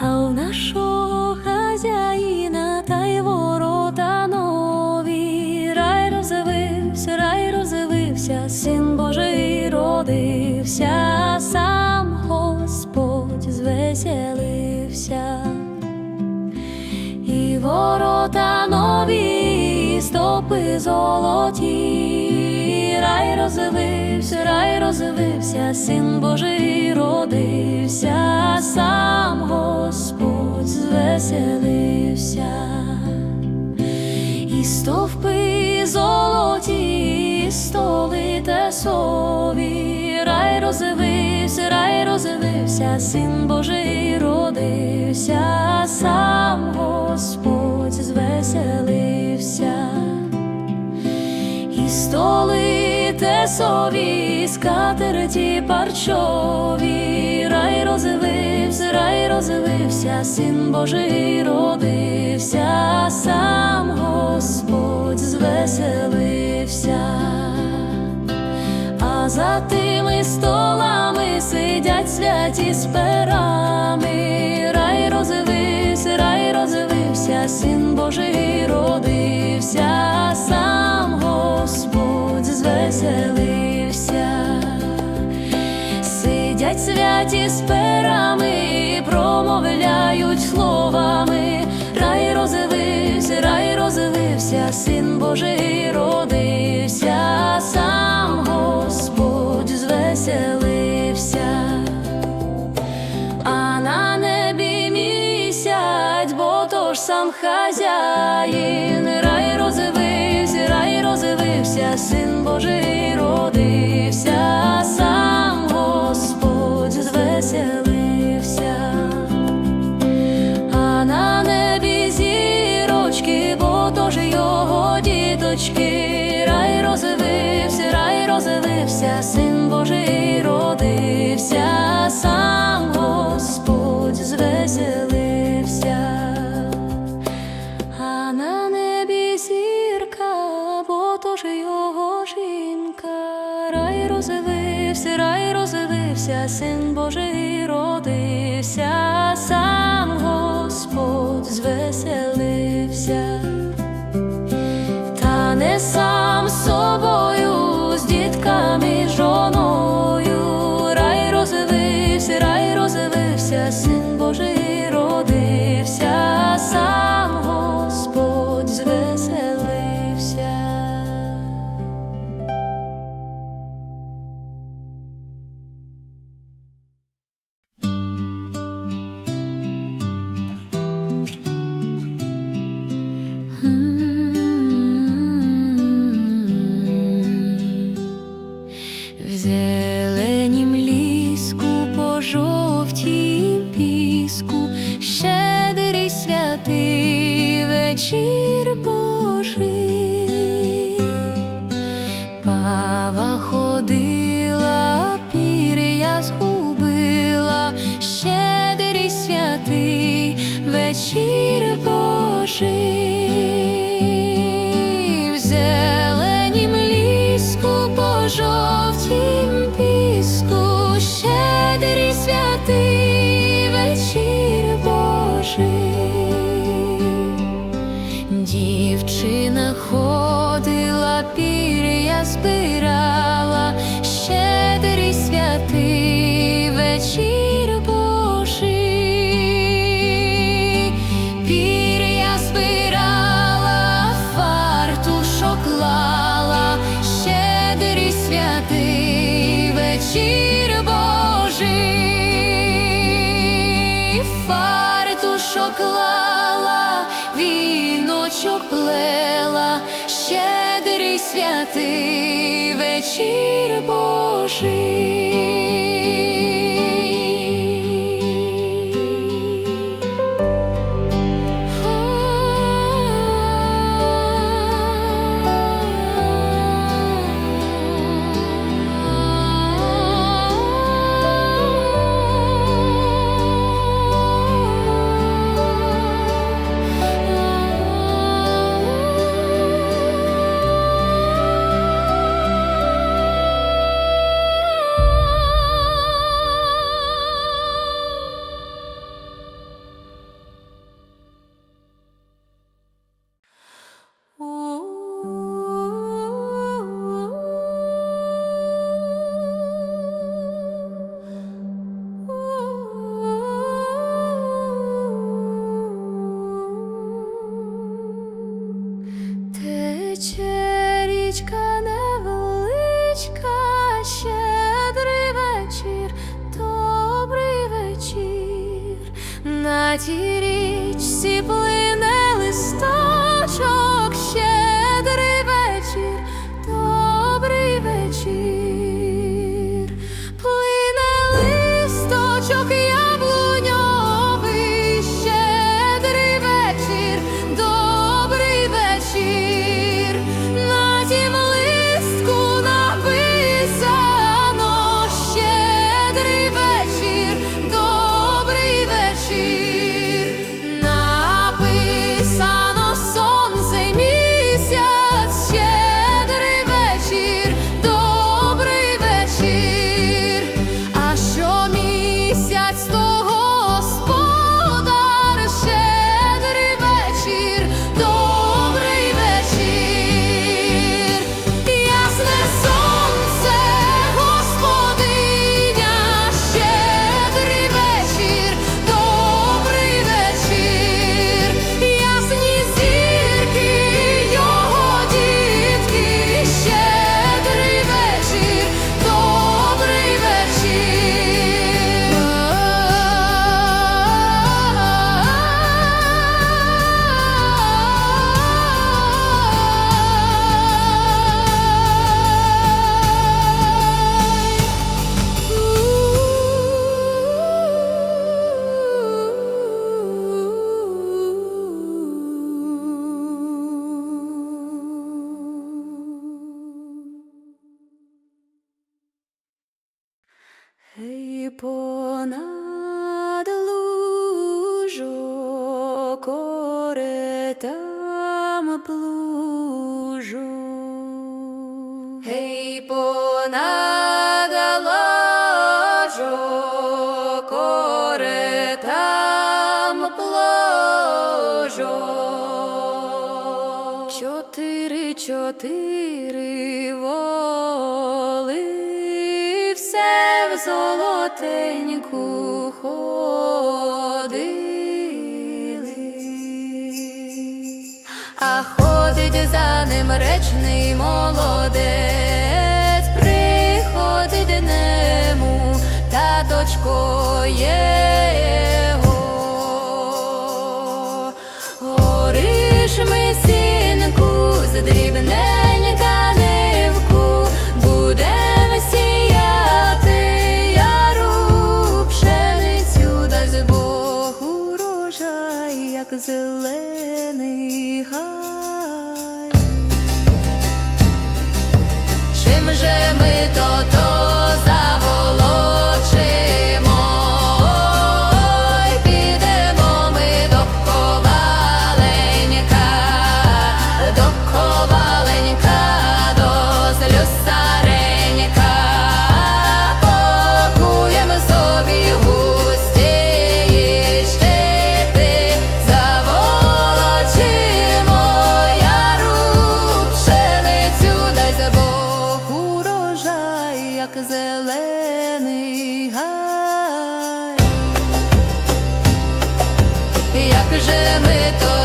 А у нашого хазяїна та й ворота нові. Рай розвився, рай розвився, син Божий родився, сам Господь звеселився. І ворота нові, і стопи золоті, рай розвився, рай розвився, син Божий родився, сам Господь звеселився. І стовпи золоті, і столи тесові, рай розвився, рай розвився, син Божий родився, сам Господь звеселився. І столи тесові, скатерті парчові, рай розвився, рай розвився, син Божий родився, сам Господь звеселився. А за тими столами сидять святі з перами, рай розвився, рай розвився, син Божий родився, сам звеселився. Сидять святі з перами, промовляють словами, рай розвився, рай розвився, син Божий родився, сам Господь звеселився, а на небі місяць, бо то сам хазяїн, рай родився, сам вечір святий потеньку ходили, а ходить за ним речний молодець, приходить нему, та є. як зелений гай. Чим же ми? як зелений гай, як же ми то.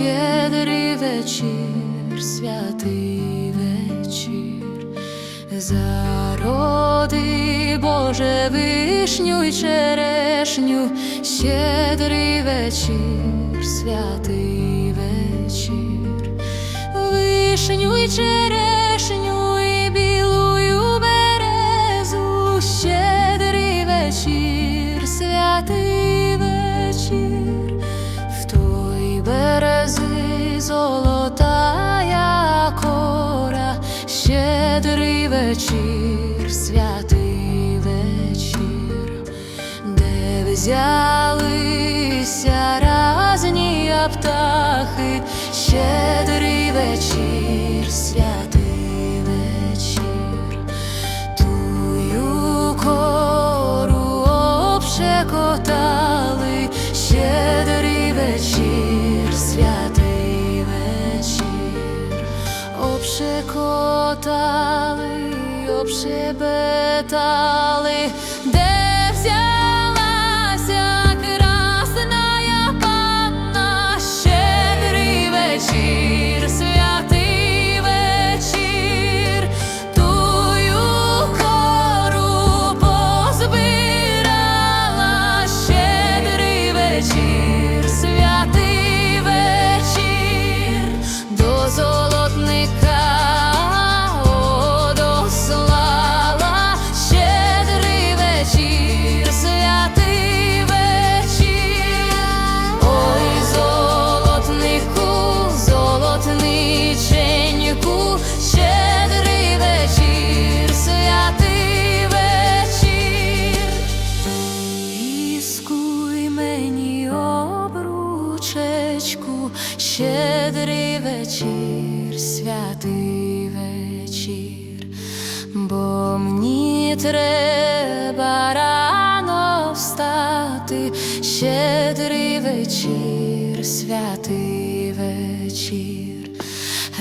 Щедрий вечір, святий вечір. Зароди, Боже, вишню й черешню, щедрий вечір, святий вечір, вишню й черешню і білую березу, щедрий вечір, святий берези золотая кора, щедрий вечір, святий вечір, де взялися разні птахи, щедрий обшебетали, вечір, святий вечір, бо мені треба рано встати, щедрий вечір, святий вечір,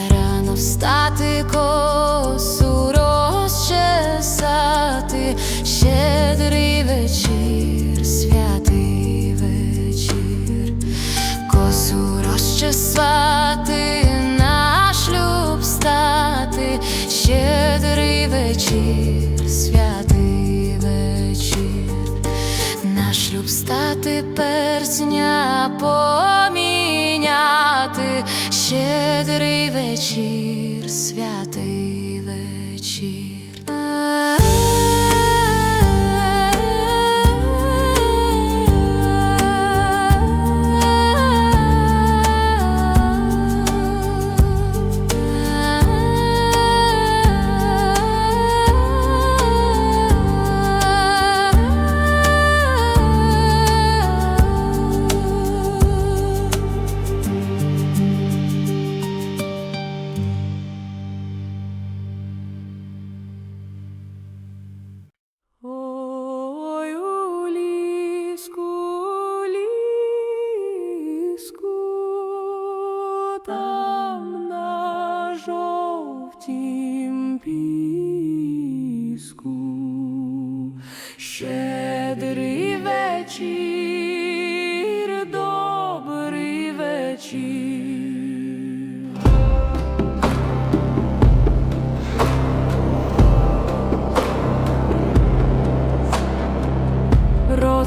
рано встати косу розчесати, щедрий вечір, святий вечір, косу розчесати, вечір, святий вечір, на шлюб стати персня поміняти, щедрий вечір, святий вечір.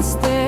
Stay.